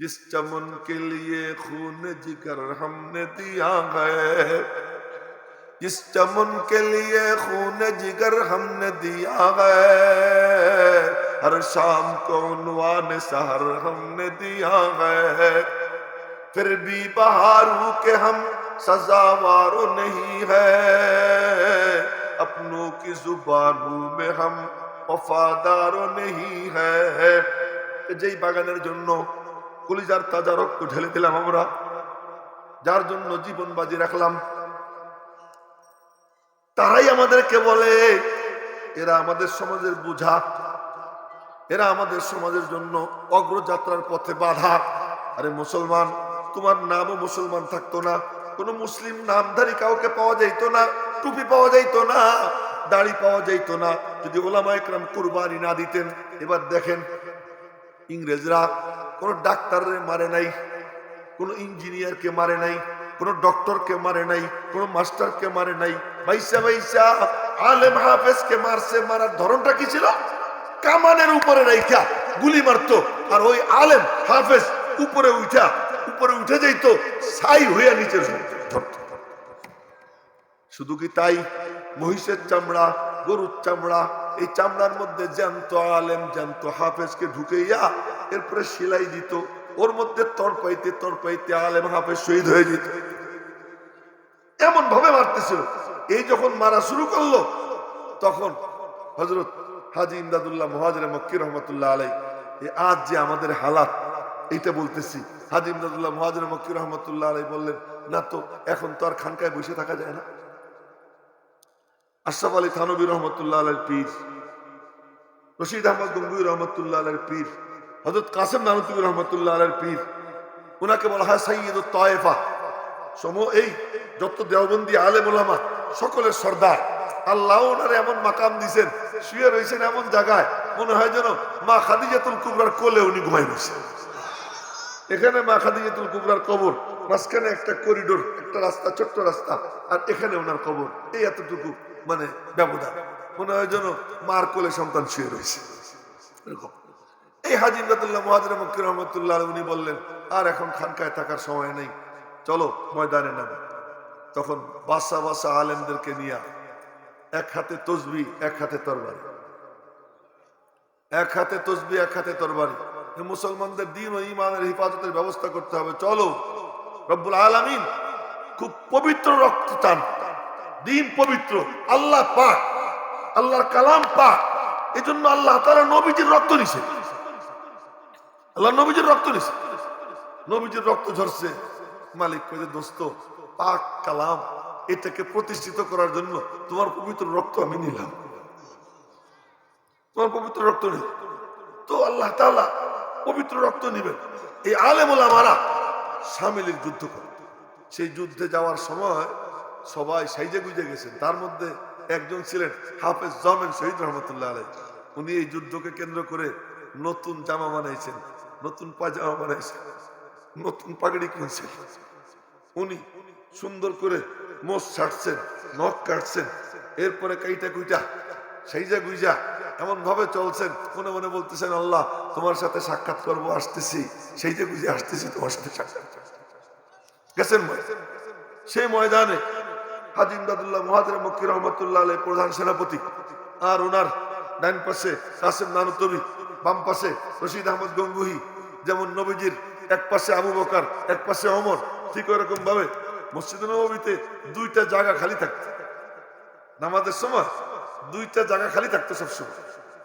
جس چمن کے لیے خون جگر ہم نے دیا ہے، جس چمن کے لیے خون جگر ہم نے دیا ہے، ہر شام کو عنوان سہر ہم نے دیا ہے۔ پھر بھی بہاروں کے ہم سزاوار نہیں ہے، اپنوں کی زبانوں میں ہم وفادار نہیں ہے۔ جی باغ জন্য কলিজার তাজা রক্ত ঢেলে দিলাম আমরা। যার জন্য জীবন বাজি রাখলাম। তারাই আমাদেরকে বলে, এরা আমাদের সমাজের বোঝা। এরা আমাদের সমাজের জন্য অগ্রযাত্রার পথে বাধা। আরে মুসলমান, তোমার নামও মুসলমান থাকতো না। কোন মুসলিম নামধারী কাউকে পাওয়া যাইতো না, টুপি পাওয়া যাইতো না, দাড়ি পাওয়া যাইতো না। যদি ওলামা একরাম কুরবানি না দিতেন, এবার দেখেন ইংরেজরা কোন ডাক্তাররে মারে নাই, কোন ইঞ্জিনিয়ারকে মারে নাই, কোন ডক্টরকে মারে নাই, কোন মাস্টারকে মারে নাই। বাইসা বাইসা, আলেম হাফেজকে মারছে, মারার ধরনটা কি ছিল? কামানের উপরে রাইখা গুলি মারতো, আর ওই আলেম হাফেজ উপরে উঠা, উপরে উঠে যাইতো, ছাই হইয়া নিচে শুধু কি তাই? মহিষের চামড়া, গরুর চামড়া, এই চামড়ার মধ্যে জ্যান্ত আলেম, জ্যান্ত হাফেজকে ঢুকেইয়া এরপরে সেলাই দিত। ওর মধ্যে তরপাইতে তরপাইতে আলেম হাফেজ শহীদ হয়ে যেত। এমন ভাবে মারতেছিল। এই যখন মারা শুরু করল, তখন হজরত হাজি ইমদাদুল্লাহ মহাজরে মক্কি রহমতুল্লাহ আলাই আজ যে আমাদের হালাত, এইটা বলতেছি। হাজি ইমদাদুল্লাহ মহাজরে মক্কি রহমতুল্লাহ আলাই বললেন, না তো, এখন তো আর খানকায় বসে থাকা যায় না। আশরাফ আলী থানবী রহমতুল্লাহ আলের পীর, রশিদ আহমদ গঙ্গুই রহমতুল্লাহ আলের পীর হজরত কাসেম নানুতুবী রহমতুল্লাহ আলের পীর ওনাকে বলা হয় সৈয়দ তয়েফা। সম এই যত দেওবন্দি আলেম ওলামা সকলের সর্দার। আল্লাহ ওনার এমন মাকাম দিছেন, শুয়ে রয়েছেন এমন জায়গায়, মনে হয় যেন মা খাদিজাতুল কুবরার কোলে উনি ঘুমাই রয়েছেন। এখানে মা খাদিজাতুল কুবরার কবর, মাঝখানে একটা করিডোর, একটা রাস্তা, ছোট্ট রাস্তা, আর এখানে ওনার কবর। এই এতটুকু মানে ব্যবধান। মনে হয় যেন মার কোলে সন্তান শুয়ে রয়েছে। এরকম। এই হাজি ইমদাদুল্লাহ মহাজির মক্কির রহমতুল্লাহ উনি বললেন, আর এখন খানকায় থাকার সময় নেই। চলো, ময়দানে নামে। তখন বাসা বাসা আলেমদেরকে নিয়ে এক হাতে তসবি, এক হাতে তরবারি। এক হাতে তসবি, এক হাতে তরবারি। মুসলমানদের দিন ও ইমানের হিফাজতের ব্যবস্থা করতে হবে। চলো, রব্বুল আলামিন খুব পবিত্র রক্ত চান। দিন পবিত্র। আল্লাহ পাক, আল্লাহর কালাম পাক। এই জন্য আল্লাহ তারা নবীজির রক্ত নিছে আল্লাহ নবীজির রক্ত নিছে নবীজির রক্ত ঝরছে, মালিক কয়ে দোস্ত, পাক কালাম, এটাকে প্রতিষ্ঠিত করার জন্য তোমার পবিত্র রক্ত আমি নিলাম। তোমার পবিত্র রক্ত নেই তো আল্লাহ তাআলা পবিত্র রক্ত নিবেন। এই আলেমুলা মারা সামিলের যুদ্ধ করে। সেই যুদ্ধে যাওয়ার সময় সবাই সাইজে গুজে গেছেন। তার মধ্যে একজন ছিলেন হাফেজ জমেন শহীদ রহমতুল্লাহ আলাই উনি এই যুদ্ধকে কেন্দ্র করে নতুন জামা বানাইছেন। নতুন পাজামা বানাইছে, নতুন পাগড়ি কিনছে। উনি সুন্দর করে মোষ ছাড়ছেন, নখ কাটছেন, এরপরে কাইটা কুইটা, সাইজা গুইজা এমন ভাবে চলছেন, মনে মনে বলতেছেন, আল্লাহ, তোমার সাথে সাক্ষাৎ করব, আসতেছি সেই যে বুঝে আসতেছি, তোমার সাথে সাক্ষাৎ গেছেন সেই ময়দানে হাজি ইমদাদুল্লাহ মহাদের মক্কি রহমতুল্লাহ প্রধান সেনাপতি আর ওনার ডান পাশে কাসেম নানুতবি বাম পাশে রশিদ আহমদ গঙ্গুহি, যেমন নবীজির এক পাশে আবু বকার, এক পাশে অমর ঠিক ওরকম ভাবে মসজিদ নবীতে দুইটা জায়গা খালি থাকতো। নামাজের সময় দুইটা জায়গা খালি থাকতো সবসময়।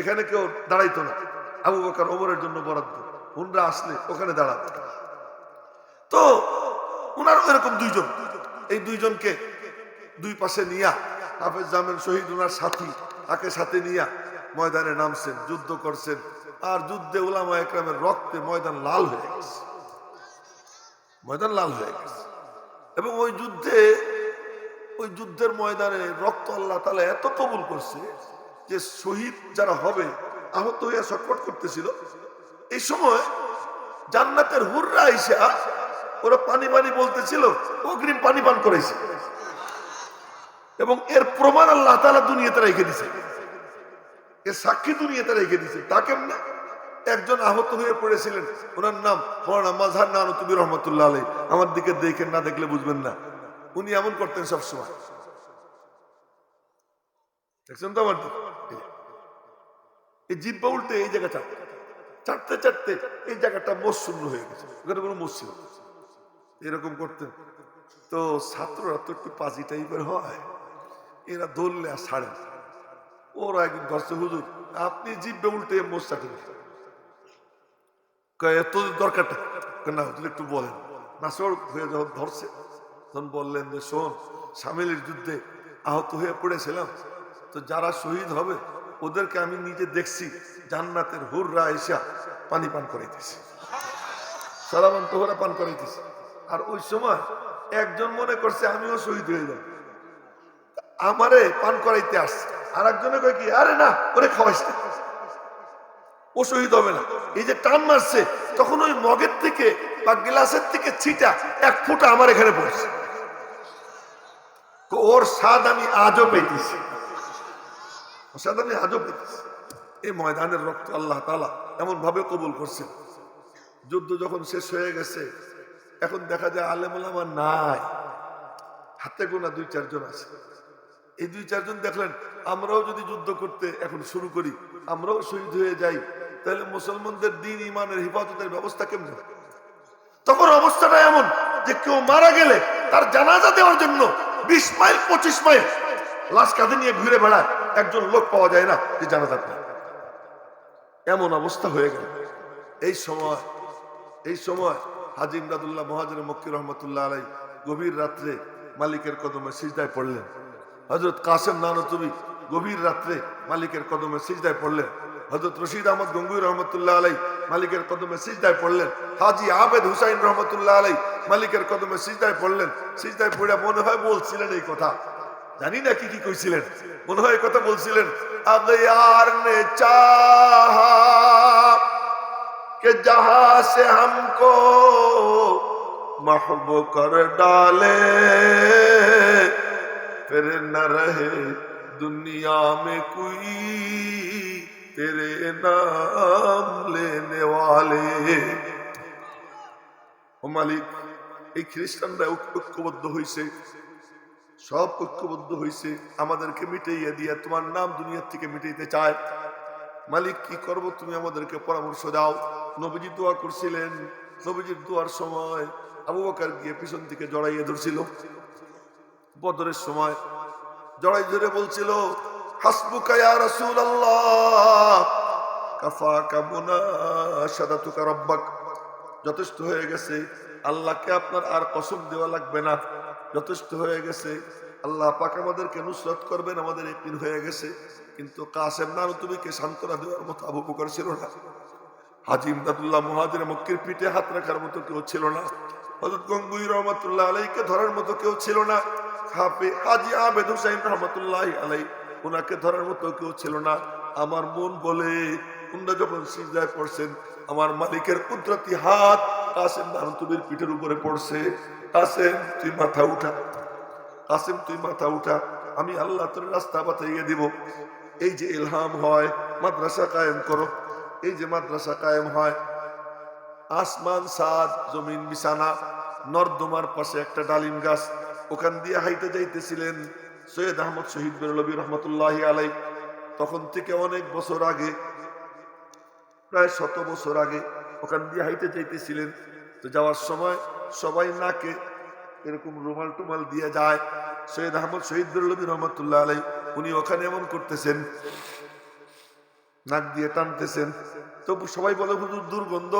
এখানে কেউ দাঁড়াইতো না। আবু বকার ওমরের জন্য বরাদ্দ। উনরা আসলে ওখানে দাঁড়াত। তো উনার এরকম দুইজন। এই দুইজনকে দুই পাশে নিয়া হাফেজ জামেন শহীদ উনার সাথী, তাকে সাথে নিয়া ময়দানে নামছেন, যুদ্ধ করছেন। আর যুদ্ধে উলামা একরামের রক্তে ময়দান লাল হয়ে গেছে। ময়দান লাল হয়ে গেছে। এবং ওই যুদ্ধে, ওই যুদ্ধের ময়দানে রক্ত আল্লাহ তালা এত কবুল করছে যে শহীদ যারা হবে, আহত হইয়া ছটফট করতেছিল। এই সময় জান্নাতের হুররা আইসা, ওরা পানি পানি বলতেছিল, অগ্রিম পানি পান করেছে এবং এর প্রমাণ আল্লাহ তালা দুনিয়াতে রেখে দিছে। এর সাক্ষী দুনিয়াতে রেখে দিছে তা কেমনে? একজন আহত হয়ে পড়েছিলেন। ওনার নাম মৌলানা মাঝহার নানতুবি রহমতুল্লাহ আলী আমার দিকে দেখেন, না দেখলে বুঝবেন না। উনি এমন করতেন সবসময়। দেখছেন তো আমার এই। জিব্বা উল্টে এই জায়গাটা। চাটতে চাটতে এই জায়গাটা মসশূন্য হয়ে গেছে। ওখানে কোনো মস ছিল না। এরকম করতেন তো ছাত্ররা তো একটু পাজি টাইপের হয়। এরা ধরলে আর ছাড়ে। না। ওরা একদিন ধরছে হুজুর, আপনি জিব্বে উল্টে মোষ চাটেন এত দরকারটা? না, হুজুর, একটু বলেন। নাসর হয়ে যখন ধরছে, তখন বললেন যে, শোন সামিলের যুদ্ধে আহত হয়ে পড়েছিলাম। তো যারা শহীদ হবে, ওদেরকে আমি নিজে দেখছি, জান্নাতের হুররা এসা পানি পান করাইতেছে। সারাবান তোহরা পান করাইতেছে। আর ওই সময় একজন মনে করছে, আমিও শহীদ হয়ে যাব। আমারে পান করাইতে আসছে। আর একজনে কয় কি, আরে না, ওরে খাওয়াইস না। হবে না। এই যে টান মারছে, তখন ওই মগের থেকে বা গ্লাসের থেকে ছিটা এক ফুটা আমার এখানে পড়ছে। ওর স্বাদ আমি আজও পেতেছি ওর স্বাদ আমি আজও পেতেছি এই ময়দানের রক্ত আল্লাহ তালা এমন ভাবে কবুল করছে। যুদ্ধ যখন শেষ হয়ে গেছে, এখন দেখা যায় আলেমুল আমার নাই। হাতে গোনা দুই, চারজন আছে। এই দুই চারজন দেখলেন, আমরাও যদি যুদ্ধ করতে এখন শুরু করি, আমরাও শহীদ হয়ে যাই, তাহলে মুসলমানদের দিন, ইমানের হেফাজতের ব্যবস্থা কেমন? তখন অবস্থাটা এমন যে কেউ মারা গেলে তার জানাজা দেওয়ার জন্য বিশ মাইল, পঁচিশ মাইল লাশ কাঁধে নিয়ে ঘুরে বেড়ায়। একজন লোক পাওয়া যায় না যে জানাজা পায়। এমন অবস্থা হয়ে গেল। এই সময় এই সময় হাজি ইমদাদুল্লাহ মহাজের মক্কি রহমতুল্লাহ আলাই গভীর রাত্রে মালিকের কদমে সিজদায় পড়লেন। হজরত কাসেম নানতুবি গভীর রাত্রে মালিকের কদমে সিজদায় পড়লেন। হজরত রশিদ আহমদ গঙ্গুই রহমতুল্লাহ আলাই মালিকের কদমে সিজদায় পড়লেন। হাজি আবেদ হুসাইন রহমতুল্লাহ আলাই মালিকের কদমে সিজদায় পড়লেন। সিজদায় পড়ে মনে হয় বলছিলেন এই কথা। জানি না কি কি কইছিলেন। মনে হয় কথা বলছিলেন আগয়ার নে কে কর ডালে फिर न रहे दुनिया में कोई तेरे नाम लेने वाले ও মালিক এই খ্রিস্টানরা ঐক্য- ঐক্যবদ্ধ হয়েছে সব ঐক্যবদ্ধ হয়েছে আমাদেরকে মিটাইয়া দিয়া তোমার নাম দুনিয়ার থেকে মিটাইতে চায় মালিক কি করব তুমি আমাদেরকে পরামর্শ দাও নবীজি দোয়া করছিলেন নবীজির দোয়ার সময় আবু বকর গিয়ে পিছন থেকে জড়াইয়ে ধরছিল বদরের সময়। জড়াই ধরে বলছিল, হাসবুকা ইয়া রাসূলুল্লাহ, কাফাকা মুনাশাদাতুকা রাব্বাক। যথেষ্ট হয়ে গেছে, আল্লাহকে আপনার আর কসম দেওয়া লাগবে না। যথেষ্ট হয়ে গেছে, আল্লাহ পাক আমাদেরকে নুসরত করবেন, আমাদের একদিন হয়ে গেছে। কিন্তু কাসেম নানুতুবিকে সান্ত্বনা দেওয়ার মতো আবু ছিল না। হাজি ইমদাদুল্লাহ মহাজির মক্কির পিঠে হাত রাখার মতো কেউ ছিল না। হজরত গঙ্গুই রহমতুল্লাহ আলাইকে ধরার মতো কেউ ছিল না। আলাই ধরার মতো কেউ ছিল না। আমার মন বলে উন্না যখন সিজদায় পড়ছেন, আমার মালিকের কুদরতি হাত কাসেম নানুতুবির পিঠের উপরে পড়ছে। কাসেম, তুই মাথা উঠা। কাসেম, তুই মাথা উঠা। আমি আল্লাহ তোর রাস্তা বাতাইয়ে দিব। এই যে ইলহাম হয়, মাদ্রাসা কায়েম করো। এই যে মাদ্রাসা কায়েম হয়, আসমান, সাদ, জমিন, বিছানা, নর্দমার পাশে একটা ডালিম গাছ। ওখান দিয়ে হাইতে যাইতেছিলেন সৈয়দ আহমদ শহীদ বেরলবী রহমতুল্লাহ আলাই তখন থেকে অনেক বছর আগে, প্রায় শত বছর আগে ওখান দিয়ে হাইতে যাইতেছিলেন। তো যাওয়ার সময় সবাই নাকে এরকম রুমাল টুমাল দিয়ে যায়। সৈয়দ আহমদ শহীদ বেরলবী রহমতুল্লাহ আলাই উনি ওখানে এমন করতেছেন, নাক দিয়ে টানতেছেন। তবু সবাই বলে, হুজুর, দুর্গন্ধ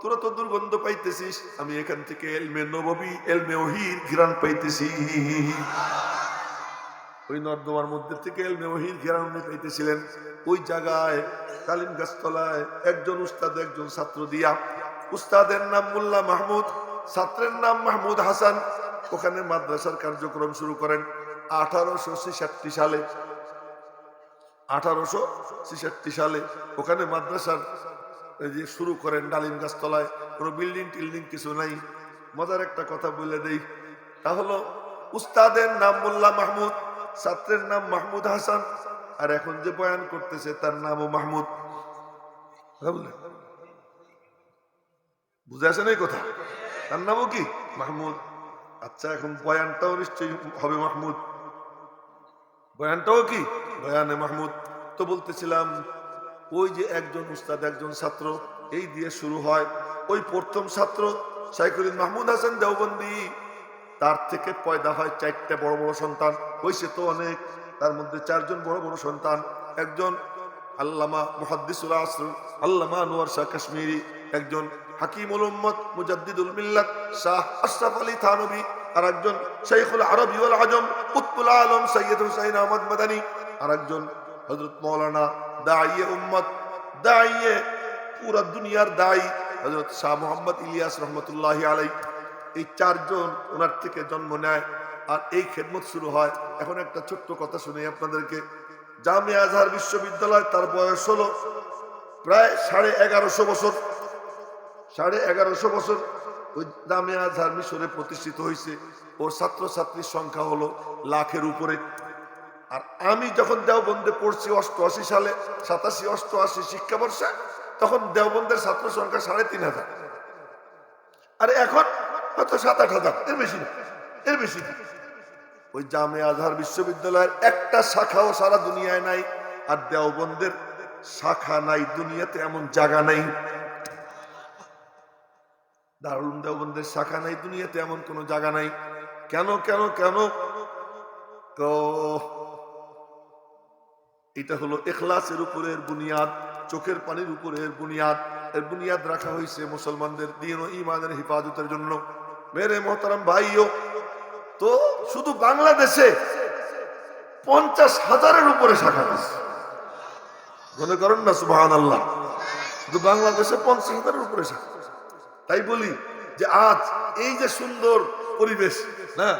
তোরা তো দুর্গন্ধ পাইতেছিস। আমি এখান থেকে এলমে নবী এলমে ওহির ঘিরান পাইতেছি। ওই নর্দমার মধ্যে থেকে এলমে ওহির ঘিরান পাইতেছিলেন। ওই জায়গায় কালিম গাছতলায় একজন উস্তাদ, একজন ছাত্র দিয়া। উস্তাদের নাম মোল্লা মাহমুদ, ছাত্রের নাম মাহমুদ হাসান। ওখানে মাদ্রাসার কার্যক্রম শুরু করেন আঠারোশো ছেষট্টি সালে। আঠারোশো ছেষট্টি সালে ওখানে মাদ্রাসার যে শুরু করেন ডালিম গাছতলায়, কোনো বিল্ডিং টিল্ডিং কিছু নাই। মজার একটা কথা বলে দেই, তা হলো উস্তাদের নাম মোল্লা মাহমুদ, ছাত্রের নাম মাহমুদ হাসান, আর এখন যে বয়ান করতেছে তার নামও মাহমুদ? বুঝে আসেন এই কথা? তার নামও কি? মাহমুদ। আচ্ছা এখন বয়ানটাও নিশ্চয়ই হবে মাহমুদ। বয়ানটাও কি? বয়ানে মাহমুদ। তো বলতেছিলাম ওই যে একজন উস্তাদ, একজন ছাত্র, এই দিয়ে শুরু হয়। ওই প্রথম ছাত্র সাইকুল মাহমুদ হাসান দেওবন্দি। তার থেকে পয়দা হয় চারটে বড় বড় সন্তান। হয়েছে তো অনেক। তার মধ্যে চারজন বড় বড় সন্তান। একজন আল্লামা মুহাদ্দিসুল আসর, আল্লামা আনোয়ার শাহ কাশ্মীরি। একজন হাকিমুল উম্মদ মুজাদ্দিদুল মিল্লাত শাহ আশরাফ আলী থানবী। আর একজন শাইখুল আরবি ওয়াল আজম কুতুল আলম সৈয়দ হুসাইন আহমদ মাদানী। আর একজন হযরত মাওলানা দাইয়ে উম্মত দাইয়ে পুরা দুনিয়ার দায়ী। হযরত শাহ মোহাম্মদ ইলিয়াস রহমতুল্লাহ আলাই এই চারজন ওনার থেকে জন্ম নেয় আর এই খেদমত শুরু হয়। এখন একটা ছোট্ট কথা শুনি আপনাদেরকে। জামিয়া আজহার বিশ্ববিদ্যালয় তার বয়স হলো প্রায় সাড়ে এগারোশো বছর। সাড়ে এগারোশো বছর ওই জামিয়া আজহার মিশরে প্রতিষ্ঠিত হয়েছে ওর ছাত্রছাত্রীর সংখ্যা হলো লাখের উপরে। আর আমি যখন দেওবন্দে পড়ছি অষ্টআশি সালে, সাতাশি, অষ্টআশি শিক্ষাবর্ষে, তখন দেওবন্দের ছাত্র সংখ্যা সাড়ে তিন হাজার। আর এখন হয়তো সাত আট হাজার, এর বেশি না, এর বেশি না। ওই জামে আজহার বিশ্ববিদ্যালয়ের একটা শাখাও সারা দুনিয়ায় নাই, আর দেওবন্দের শাখা নাই, দুনিয়াতে এমন জায়গা নাই। দারুল দেওবন্দের শাখা নাই, দুনিয়াতে এমন কোনো জায়গা নাই। কেন কেন কেন? তো এটা হলো এখলাসের উপরের বুনিয়াদ, চোখের পানির উপরের বুনিয়াদ। এর বুনিয়াদ রাখা হয়েছে মুসলমানদের দিন ও ইমানের হেফাজতের জন্য। মেরে মহতারাম ভাইও, তো শুধু বাংলাদেশে পঞ্চাশ হাজারের উপরে শাখা আছে মনে করেন না সুবাহান আল্লাহ শুধু বাংলাদেশে পঞ্চাশ হাজারের উপরে শাখা তাই বলি যে আজ এই যে সুন্দর পরিবেশ, না?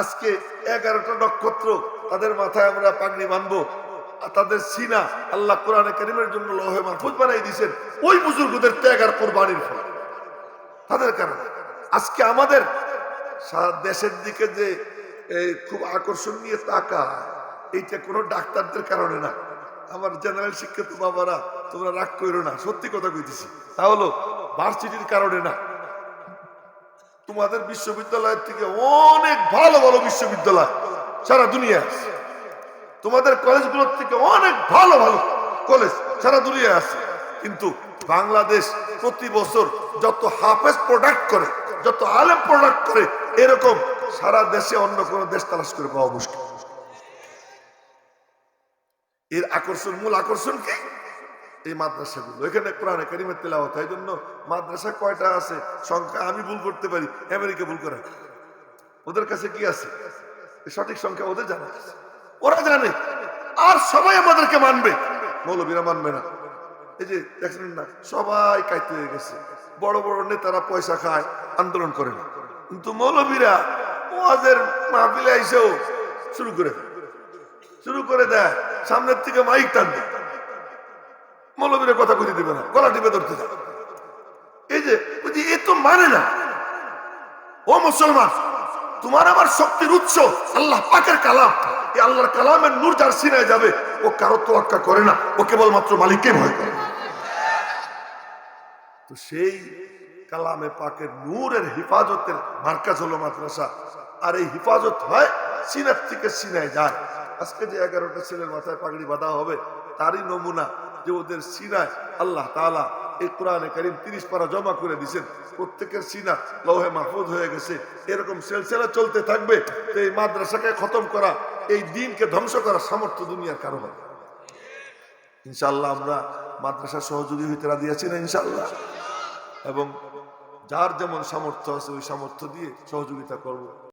আজকে এগারোটা নক্ষত্র, তাদের মাথায় আমরা পাগড়ি বানবো তাদের সিনা আল্লাহ কোরআনে করিমের জন্য লহে মাহফুজ বানাই দিয়েছেন। ওই বুজুর্গদের ত্যাগ আর কোরবানির ফল। তাদের কারণে। আজকে আমাদের সারা দেশের দিকে যে খুব আকর্ষণ নিয়ে তাকা এইটা কোনো ডাক্তারদের কারণে না। আমার জেনারেল শিক্ষিত বাবারা, তোমরা রাগ করো না, সত্যি কথা কইতেছি। তা হলো ভার্সিটির কারণে না। তোমাদের বিশ্ববিদ্যালয়ের থেকে অনেক ভালো ভালো বিশ্ববিদ্যালয় সারা দুনিয়া তোমাদের কলেজগুলোর থেকে অনেক ভালো ভালো কলেজ সারা দুনিয়া আছে। কিন্তু বাংলাদেশ প্রতি বছর যত হাফেজ প্রোডাক্ট করে, যত আলেম প্রোডাক্ট করে, এরকম সারা দেশে অন্য কোনো দেশ তালাশ করে পাওয়া মুশকিল। এর আকর্ষণ, মূল আকর্ষণ কি? এই মাদ্রাসাগুলো। এখানে কোরআনে কারিমের তেলাওয়াত, এই জন্য মাদ্রাসা কয়টা আছে? সংখ্যা আমি ভুল করতে পারি, আমেরিকা ভুল করে। ওদের কাছে কি আছে? সঠিক সংখ্যা ওদের জানা আছে। ওরা জানে। আর সবাই আমাদেরকে মানবে। মৌলবীরা মানবে না। এই যে দেখলেন না, সবাই কাইতে গেছে। বড় বড় নেতারা পয়সা খায়, আন্দোলন করে না। কিন্তু মৌলবীরা ওয়াজের মাহফিলে এসেও শুরু করে দেয়। শুরু করে দেয়, সামনের থেকে মাইক টান দেয়। মৌলবীরা কথা কইতে দিবে না, গলা টিপে ধরতে যায় এই যে বলছি এ তো মানে না। ও মুসলমান, তোমার আমার শক্তির উৎস, আল্লাহ পাকের কালাম। আল্লাহর কালামের নূর যার সিনায় যাবে, ও কারও তোয়াক্কা করে না, ও কেবলমাত্র মালিককে ভয় করে। তো সেই কালামে পাকের নূরের হেফাজতের মার্কাজ হলো মাদ্রাসা। আর এই হেফাজত হয় সিনার থেকে সিনায় যায়। আজকে যে এগারোটা ছেলের মাথায় পাগড়ি বাঁধা হবে, তারই নমুনা যে ওদের সিনায় আল্লাহ তাআলা এই কোরআনে কারিম তিরিশ পারা জমা করে দিছেন প্রত্যেকের সিনা লৌহে মাহফুজ হয়ে গেছে। এরকম সেলসেলা চলতে থাকবে, তো এই মাদ্রাসাকে খতম করা এই দিনকে ধ্বংস করার সামর্থ্য দুনিয়ার কারও হবে ইনশাল্লাহ আমরা মাদ্রাসার সহযোগী হইতে রাজি আছি না ইনশাল্লাহ এবং যার যেমন সামর্থ্য আছে, ওই সামর্থ্য দিয়ে সহযোগিতা করব।